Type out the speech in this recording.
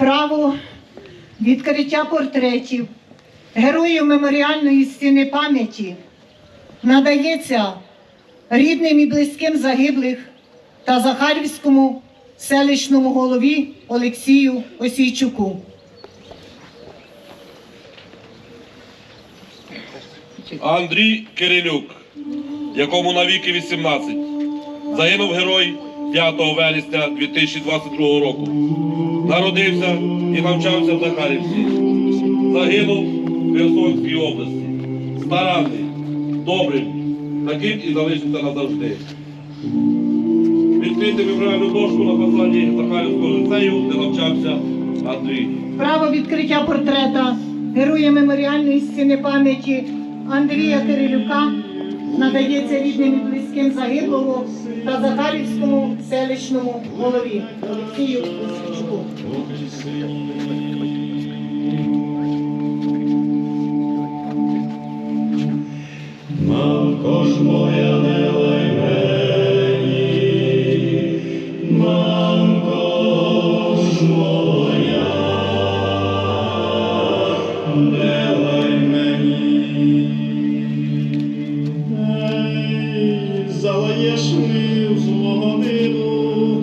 право відкриття портретів героїв меморіальної стіни пам'яті надається рідним і близьким загиблих та Захарівському селищному голові Олексію Осійчуку. Андрій Кирилюк, якому навіки 18, загинув герой 5 вересня 2022 року. Народився і навчався в Захарівці. Загинув в Херсонській області. Старанний, добрий, таким і залишиться назавжди. Відкрити меморіальну дошку на фасаді Захарівського ліцею, де навчався Андрій. Право відкриття портрета героя меморіальної стіни пам'яті Андрія Кирилюка надається рідним і близьким загиблого та Захарівському селищному голові Олексію Осійчуку. Мамко ж моя не Залаєш ми в злогодину.